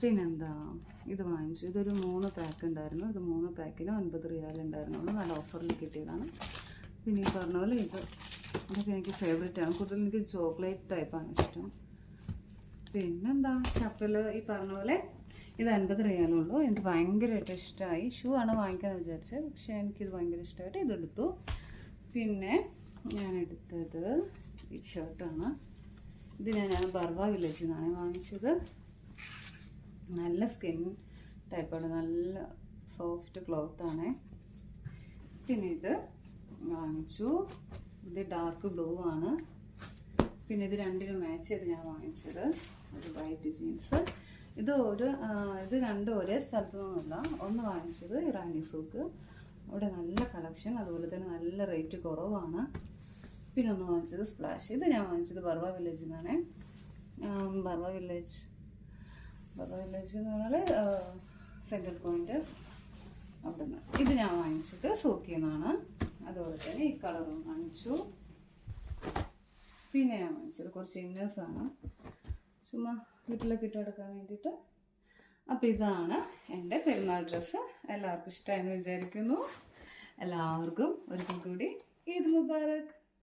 പിന്നെന്താ? ഇത് വാങ്ങിച്ചു. ഇതൊരു മൂന്ന് പാക്ക് ഉണ്ടായിരുന്നു. ഇത് മൂന്ന് പാക്കിന് ഒൻപത് റിയാൽ ഉണ്ടായിരുന്നുള്ളൂ നല്ല ഓഫറിൽ കിട്ടിയതാണ്. പിന്നെ ഈ പറഞ്ഞ പോലെ ഇത് ഇതൊക്കെ എനിക്ക് ഫേവറേറ്റ് ആണ്. കൂടുതൽ എനിക്ക് ചോക്ലേറ്റ് ടൈപ്പാണ് ഇഷ്ടം. പിന്നെന്താ? ചപ്പൽ ഈ പറഞ്ഞ പോലെ ഇത് അൻപത് റിയാലുള്ളൂ എനിക്ക് ഭയങ്കരമായിട്ട് ഇഷ്ടമായി ഷൂ ആണ് വാങ്ങിക്കാമെന്ന് വിചാരിച്ചത്. പക്ഷേ എനിക്കിത് ഭയങ്കര ഇഷ്ടമായിട്ട് ഇതെടുത്തു പിന്നെ ഞാൻ എടുത്തത് ഈ ഷർട്ടാണ് ഇത് ഞാൻ ബർവ വില്ലേജിൽ നിന്നാണ് വാങ്ങിച്ചത്. നല്ല സ്കിൻ ടൈപ്പാണ്. നല്ല സോഫ്റ്റ് ക്ലോത്ത് ആണ് പിന്നെ ഇത് വാങ്ങിച്ചു. ഇത് ഡാർക്ക് ബ്ലൂ ആണ്. പിന്നെ ഇത് രണ്ടിനും മാച്ച് ചെയ്ത് ഞാൻ വാങ്ങിച്ചത്. ഒരു വൈറ്റ് ജീൻസ്. ഇത് ഒരു ഇത് രണ്ടും ഒരേ സ്ഥലത്തു നിന്നല്ല ഒന്ന് വാങ്ങിച്ചത് ഇറാനി സൂക്ക് അവിടെ നല്ല കളക്ഷൻ അതുപോലെ തന്നെ നല്ല റേറ്റ് കുറവാണ്. പിന്നെ ഒന്ന് വാങ്ങിച്ചത് സ്പ്ലാഷ്. ഇത് ഞാൻ വാങ്ങിച്ചത് ബർവ വില്ലേജിൽ നിന്നാണ്. ബർവ വില്ലേജ്. വില്ലേജ് എന്ന് സെൻട്രൽ പോയിന്റ് അവിടെ നിന്ന് ഇത് ഞാൻ വാങ്ങിച്ചത് സൂക്കിൽ നിന്നാണ് അതുപോലെ തന്നെ ഈ കളറും വാങ്ങിച്ചു പിന്നെ ഞാൻ വാങ്ങിച്ചത് കുറച്ച് ഇന്നേഴ്സാണ് ചുമ്മാ വീട്ടിലൊക്കെ ഇട്ട് കിടക്കാൻ വേണ്ടിയിട്ട്. അപ്പോൾ ഇതാണ് എന്റെ പെരുന്നാൾ ഡ്രസ്സ് എല്ലാവർക്കും ഇഷ്ടമായെന്ന് വിചാരിക്കുന്നു. എല്ലാവർക്കും ഒരിക്കൽ കൂടി ഈദ്